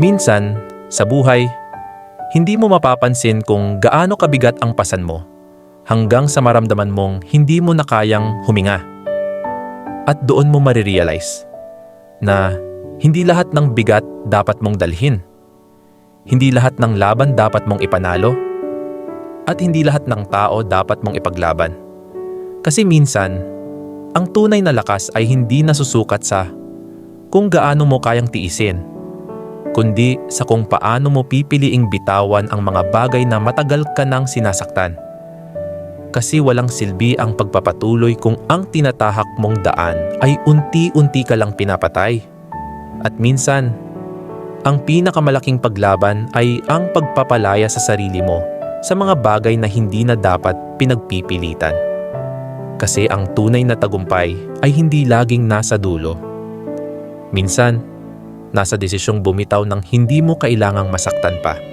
Minsan, sa buhay, hindi mo mapapansin kung gaano kabigat ang pasan mo hanggang sa maramdaman mong hindi mo na kayang huminga. At doon mo marirealize na hindi lahat ng bigat dapat mong dalhin. Hindi lahat ng laban dapat mong ipanalo. At hindi lahat ng tao dapat mong ipaglaban. Kasi minsan, ang tunay na lakas ay hindi nasusukat sa kung gaano mo kayang tiisin, kundi sa kung paano mo pipiliing bitawan ang mga bagay na matagal ka nang sinasaktan. Kasi walang silbi ang pagpapatuloy kung ang tinatahak mong daan ay unti-unti ka lang pinapatay. At minsan, ang pinakamalaking paglaban ay ang pagpapalaya sa sarili mo sa mga bagay na hindi na dapat pinagpipilitan. Kasi ang tunay na tagumpay ay hindi laging nasa dulo. Minsan, nasa desisyong bumitaw ng hindi mo kailangang masaktan pa.